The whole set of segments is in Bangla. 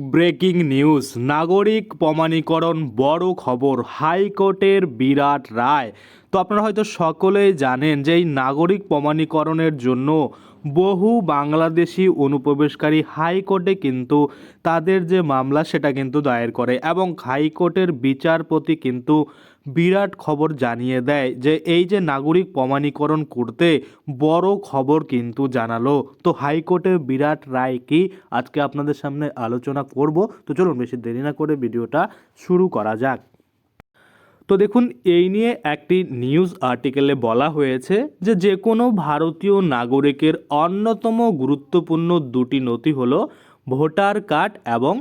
Breaking news. নাগরিক প্রমাণীকরণ বড় খবর, হাইকোর্টের বিরাট রায়। তো আপনারা হয়তো সকলেই জানেন যে এই নাগরিক প্রমাণীকরণের জন্য বহু বাংলাদেশি অনুপ্রবেশকারী হাইকোর্টে কিন্তু তাদের যে মামলা সেটা কিন্তু দায়ের করে এবং হাইকোর্টের বিচারপতি কিন্তু বিরাট খবর জানিয়ে দেয় যে এই যে নাগরিক প্রমাণীকরণ করতে বড় খবর কিন্তু জানালো। তো হাইকোর্টের বিরাট রায় কি? আজকে আপনাদের সামনে আলোচনা করব। তো চলুন, বেশি দেরি না করে ভিডিওটা শুরু করা যাক। তো দেখুন, এই নিয়ে একটি নিউজ আর্টিকেলে বলা হয়েছে যে যে কোনো ভারতীয় নাগরিকের অন্যতম গুরুত্বপূর্ণ দুটি নথি হলো ভোটার কার্ড এবং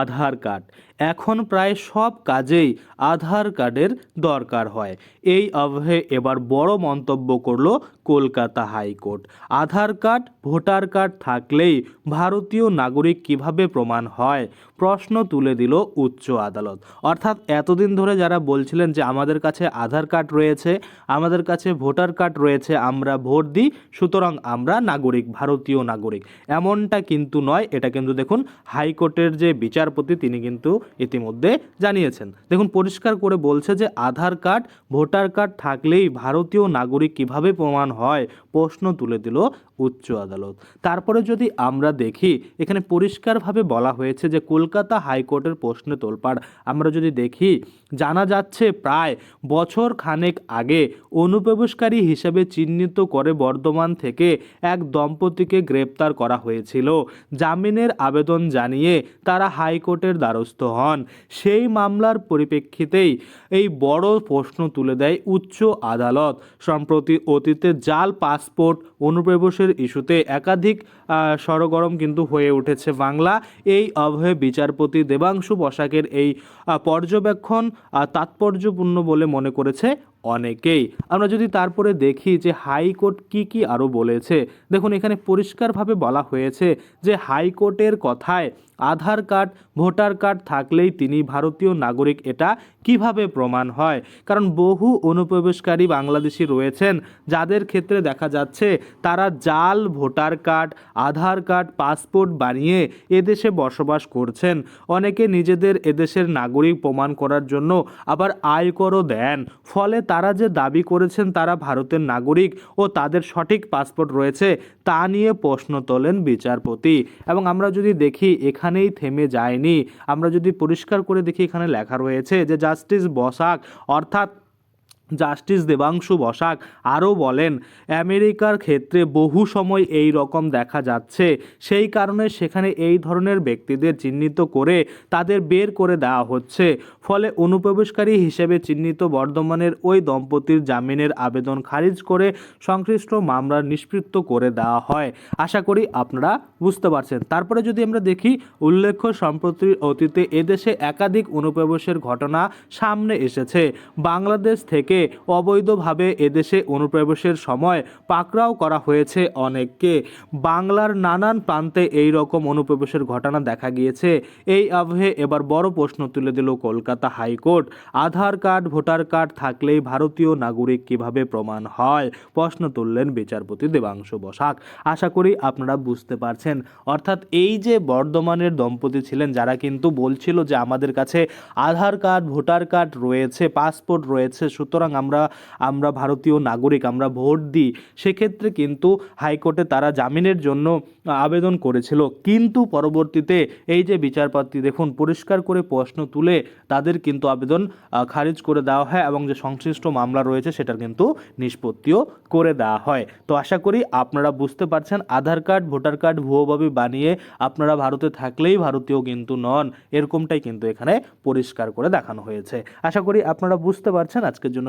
আধার কার্ড। এখন প্রায় সব কাজেই আধার কার্ডের দরকার হয়। এই আবহে এবার বড় মন্তব্য করল Kolkata high court. Aadhaar card, voter card থাকলেই ভারতীয় নাগরিক কীভাবে প্রমাণ হয়? প্রশ্ন তুলে দিল উচ্চ আদালত। অর্থাৎ এতদিন ধরে যারা বলছিলেন যে আমাদের কাছে আধার কার্ড রয়েছে, আমাদের কাছে ভোটার কার্ড রয়েছে, আমরা ভোট দিই, সুতরাং আমরা নাগরিক, ভারতীয় নাগরিক। এমনটা কিন্তু নয়, এটা কিন্তু দেখুন হাইকোর্টের যে বিচারপতি তিনি কিন্তু ইতিমধ্যে জানিয়েছেন। দেখুন, পরিষ্কার করে বলছে যে আধার কার্ড, ভোটার কার্ড থাকলেই ভারতীয় নাগরিক কীভাবে প্রমাণ হয়, প্রশ্ন তুলে দিল উচ্চ আদালত। তারপরে যদি আমরা দেখি, এখানে পরিষ্কারভাবে বলা হয়েছে যে কলকাতা হাইকোর্টের প্রশ্নে তোলপাড়। আমরা যদি দেখি, জানা যাচ্ছে প্রায় বছর খানেক আগে অনুপ্রবেশকারী হিসেবে চিহ্নিত করে বর্ধমান থেকে এক দম্পতিকে গ্রেপ্তার করা হয়েছিল। জামিনের আবেদন জানিয়ে তারা হাইকোর্টের দ্বারস্থ হন। সেই মামলার পরিপ্রেক্ষিতেই এই বড় প্রশ্ন তুলে দেয় উচ্চ আদালত। সম্প্রতি অতীতে জাল, পাসপোর্ট, অনুপ্রবেশের ইস্যুতে একাধিক সরগরম কিন্তু হয়ে উঠেছে বাংলা। এই অভয়ে বিচারপতি দেবাংশু বসাকের এই পর্যবেক্ষণ তাৎপর্যপূর্ণ বলে মনে করেছে অনেকেই। আমরা যদি তারপরে দেখি যে হাইকোর্ট কি কি আরও বলেছে, দেখুন এখানে পরিষ্কারভাবে বলা হয়েছে যে হাইকোর্টের কথায় আধার কার্ড, ভোটার কার্ড থাকলেই তিনি ভারতীয় নাগরিক, এটা কীভাবে প্রমাণ হয়? কারণ বহু অনুপ্রবেশকারী বাংলাদেশি রয়েছেন, যাদের ক্ষেত্রে দেখা যাচ্ছে তারা জাল, voter card, Aadhaar card, passport বানিয়ে এদেশে বসবাস করছেন। অনেকে নিজেদের এদেশের নাগরিক প্রমাণ করার জন্য আবার আয়করও দেন। ফলে তারা যে দাবি করেছেন তারা ভারতের নাগরিক ও তাদের সঠিক পাসপোর্ট রয়েছে তা নিয়ে প্রশ্ন তোলেন বিচারপতি। এবং আমরা যদি দেখি এখানেই থেমে যায়নি, আমরা যদি পরিষ্কার করে দেখি এখানে লেখা রয়েছে যে জাস্টিস বসাক অর্থাৎ জাস্টিস দেবাংশু বসাক আরও বলেন, আমেরিকার ক্ষেত্রে বহু সময় এই রকম দেখা যাচ্ছে। সেই কারণে সেখানে এই ধরনের ব্যক্তিদের চিহ্নিত করে তাদের বের করে দেওয়া হচ্ছে। ফলে অনুপ্রবেশকারী হিসেবে চিহ্নিত বর্ধমানের ওই দম্পতির জামিনের আবেদন খারিজ করে সংশ্লিষ্ট মামলা নিষ্পৃত করে দেওয়া হয়। আশা করি আপনারা বুঝতে পারছেন। তারপরে যদি আমরা দেখি, উল্লেখ্য সম্প্রতির অতীতে এদেশে একাধিক অনুপ্রবেশের ঘটনা সামনে এসেছে। বাংলাদেশ থেকে অবৈধভাবে এদেশে অনুপ্রবেশের সময় পাকড়াও করা হয়েছে অনেককে। বাংলার নানান প্রান্তে এই রকম অনুপ্রবেশের ঘটনা দেখা গিয়েছে। এই আবহে এবার বড় প্রশ্ন তুলে দিল Kolkata high court. Aadhaar card, voter card থাকলেই ভারতীয় নাগরিক কীভাবে প্রমাণ হয়? প্রশ্ন তুললেন বিচারপতি দেবাংশু বসাক। আশা করি আপনারা বুঝতে পারছেন। অর্থাৎ এই যে বর্ধমানের দম্পতি ছিলেন, যারা কিন্তু বলছিল যে আমাদের কাছে আধার কার্ড, ভোটার কার্ড রয়েছে, পাসপোর্ট রয়েছে, সুতরাং আমরা আমরা ভারতীয় নাগরিক, আমরা ভোট দিই, সেক্ষেত্রে কিন্তু হাইকোর্টে তারা জামিনের জন্য আবেদন করেছিল। কিন্তু পরবর্তীতে এই যে বিচারপতি দেখুন, পরিষ্কার করে প্রশ্ন তুলে তাদের কিন্তু আবেদন খারিজ করে দেওয়া হয় এবং যে সংশ্লিষ্ট মামলা রয়েছে সেটার কিন্তু নিষ্পত্তিও করে দেওয়া হয়। তো আশা করি আপনারা বুঝতে পারছেন, আধার কার্ড, ভোটার কার্ড ভুয়োভাবে বানিয়ে আপনারা ভারতে থাকলেই ভারতীয় কিন্তু নন। এরকমটাই কিন্তু এখানে পরিষ্কার করে দেখানো হয়েছে। আশা করি আপনারা বুঝতে পারছেন আজকের জন্য